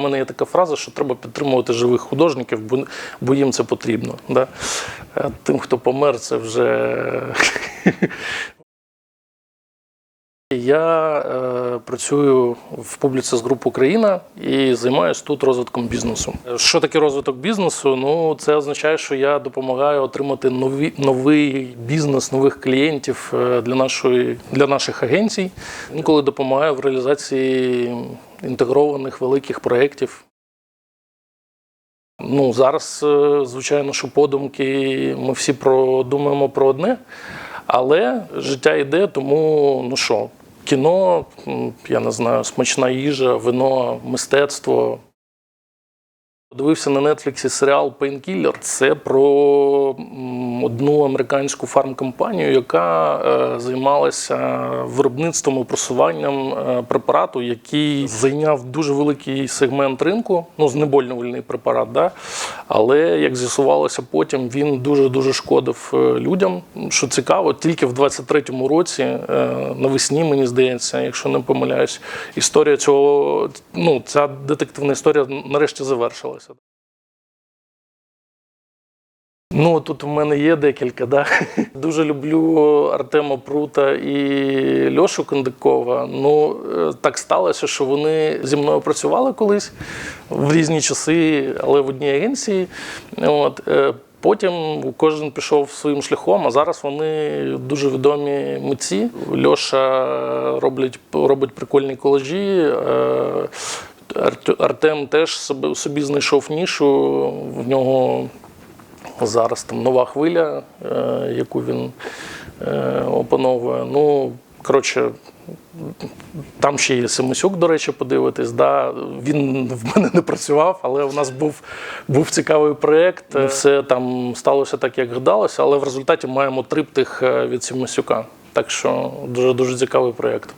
мене є така фраза, що треба підтримувати живих художників, бо, їм це потрібно. Да? А тим, хто помер, це вже. Я е, працюю в публіці з груп Україна і займаюся тут розвитком бізнесу. Що таке розвиток бізнесу? Ну це означає, що я допомагаю отримати нові, новий бізнес, нових клієнтів е, для нашої для наших агенцій. Інколи допомагаю в реалізації інтегрованих великих проєктів. Ну зараз, е, звичайно, що подумки ми всі думаємо про одне, але життя йде, тому ну що, кіно, я не знаю, смачна їжа, вино, мистецтво. Дивився на Нетфліксі серіал Painkiller. Це про одну американську фармкомпанію, яка е, займалася виробництвом і просуванням е, препарату, який зайняв дуже великий сегмент ринку, ну знеболювальний препарат. Да? Але як з'ясувалося потім, він дуже дуже шкодив е, людям. Що цікаво, тільки в 23-му році, навесні, мені здається, якщо не помиляюсь, історія цього, ну ця детективна історія нарешті завершилася. Ну, тут у мене є декілька. Да? Дуже люблю Артема Прута і Льошу Кондакова. Ну, е, так сталося, що вони зі мною працювали колись в різні часи, але в одній агенції. От. е, Потім кожен пішов своїм шляхом, а зараз вони дуже відомі митці. Льоша роблять, робить прикольні колажі. е, Артем теж собі знайшов нішу. В нього зараз там нова хвиля, е, яку він е, опановує. Ну, коротше, там ще є Семисюк, до речі, подивитись. Да. Він в мене не працював, але у нас був, був цікавий проєкт. Все там сталося так, як гадалося, але в результаті маємо триптих е, від Семисюка. Так що дуже дуже цікавий проєкт.